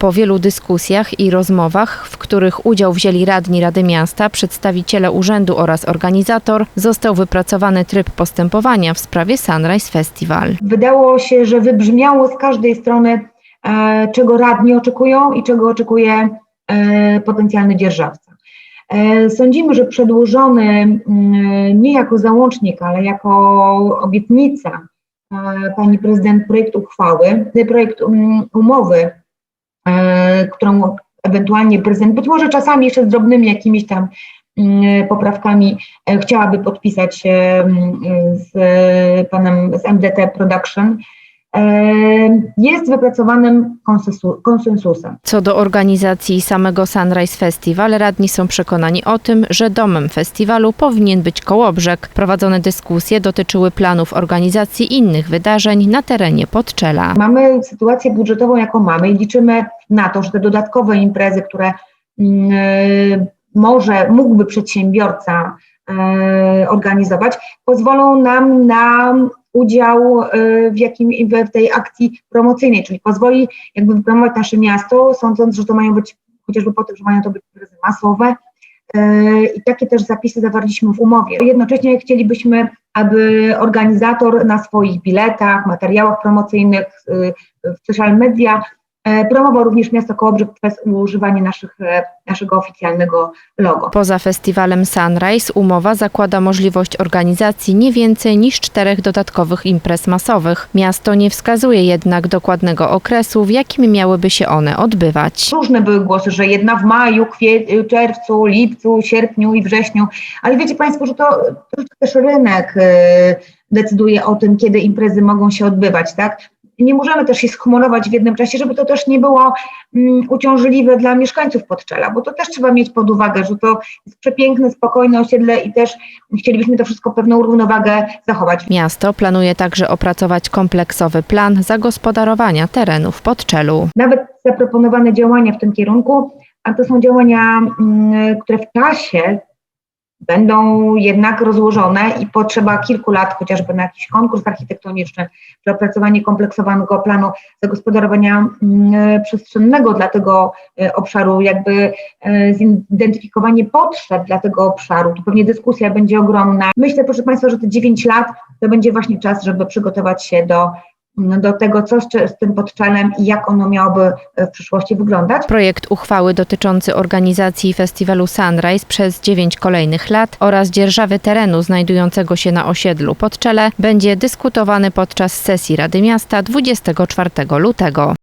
Po wielu dyskusjach i rozmowach, w których udział wzięli radni Rady Miasta, przedstawiciele urzędu oraz organizator, został wypracowany tryb postępowania w sprawie Sunrise Festival. Wydało się, że wybrzmiało z każdej strony, e, czego radni oczekują i czego oczekuje e, potencjalny dzierżawca. E, Sądzimy, że przedłożony mm, nie jako załącznik, ale jako obietnica pani prezydent projekt uchwały, projekt um, umowy, którą ewentualnie prezydent, być może czasami jeszcze z drobnymi jakimiś tam mm, poprawkami e, chciałaby podpisać e, mm, z panem z MDT Production, e, jest wypracowanym konsensu- konsensusem. Co do organizacji samego Sunrise Festival, radni są przekonani o tym, że domem festiwalu powinien być Kołobrzeg. Prowadzone dyskusje dotyczyły planów organizacji innych wydarzeń na terenie Podczela. Mamy sytuację budżetową, jaką mamy i liczymy na to, że te dodatkowe imprezy, które mm, e, może, mógłby przedsiębiorca e, organizować, pozwolą nam na udział e, w, jakim, w tej akcji promocyjnej, czyli pozwoli jakby wypromować nasze miasto, sądząc, że to mają być chociażby po tym, że mają to być imprezy masowe, E, I takie też zapisy zawarliśmy w umowie. Jednocześnie chcielibyśmy, aby organizator na swoich biletach, materiałach promocyjnych, y, w social media promował również miasto Kołobrzeg przez używanie naszych, e, naszego oficjalnego logo. Poza festiwalem Sunrise umowa zakłada możliwość organizacji nie więcej niż czterech dodatkowych imprez masowych. Miasto nie wskazuje jednak dokładnego okresu, w jakim miałyby się one odbywać. Różne były głosy, że jedna w maju, kwie, czerwcu, lipcu, sierpniu i wrześniu, ale wiecie Państwo, że to, to też rynek y, decyduje o tym, kiedy imprezy mogą się odbywać, tak? Nie możemy też się schmurować w jednym czasie, żeby to też nie było mm, uciążliwe dla mieszkańców Podczela, bo to też trzeba mieć pod uwagę, że to jest przepiękne, spokojne osiedle i też chcielibyśmy to wszystko pewną równowagę zachować. Miasto planuje także opracować kompleksowy plan zagospodarowania terenów Podczelu. Nawet zaproponowane działania w tym kierunku, a to są działania, mm, które w czasie będą jednak rozłożone i potrzeba kilku lat, chociażby na jakiś konkurs architektoniczny, czy opracowanie kompleksowanego planu zagospodarowania mm, przestrzennego dla tego e, obszaru, jakby e, zidentyfikowanie potrzeb dla tego obszaru. Tu pewnie dyskusja będzie ogromna. Myślę, proszę Państwa, że te 9 lat to będzie właśnie czas, żeby przygotować się do do tego, co z, tym podczalem i jak ono miałoby w przyszłości wyglądać. Projekt uchwały dotyczący organizacji festiwalu Sunrise przez 9 kolejnych lat oraz dzierżawy terenu znajdującego się na osiedlu Podczele będzie dyskutowany podczas sesji Rady Miasta 24 lutego.